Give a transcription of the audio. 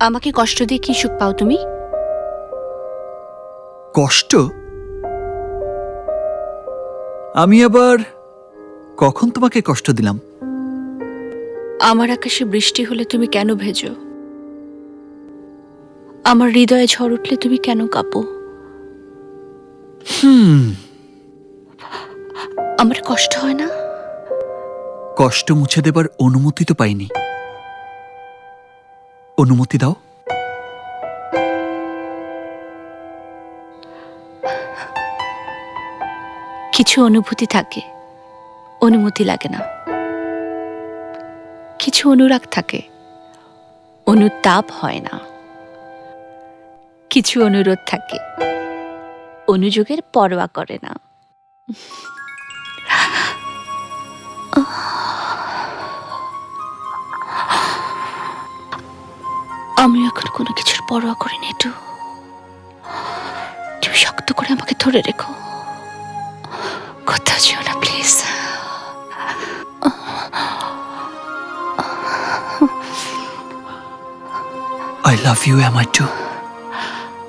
আমাকে কষ্ট দিয়ে কি সুখ পাও তুমি? কষ্ট? আমি আবার কখন তোমাকে কষ্ট দিলাম? আমার আকাশে বৃষ্টি হলে তুমি কেন ভেজো? আমার হৃদয়ে ঝড় উঠলে তুমি কেন কাঁপো? হুম। আমার কষ্ট হয় না? কষ্ট মুছে দেবার অনুমতি তো পাইনি। অনুমতি দাও। কিছু অনুভূতি থাকে, অনুমতি লাগে না। কিছু অনুরাগ থাকে, অনুতাপ হয় না। কিছু অনুরোধ থাকে, অনুযোগের পরোয়া করে না। আমি এখন কোনো কিছুর পরোয়া করি না একটু তুমি শক্ত করে আমাকে ধরে রেখো। কোথাও যেও না, please. I love you am I too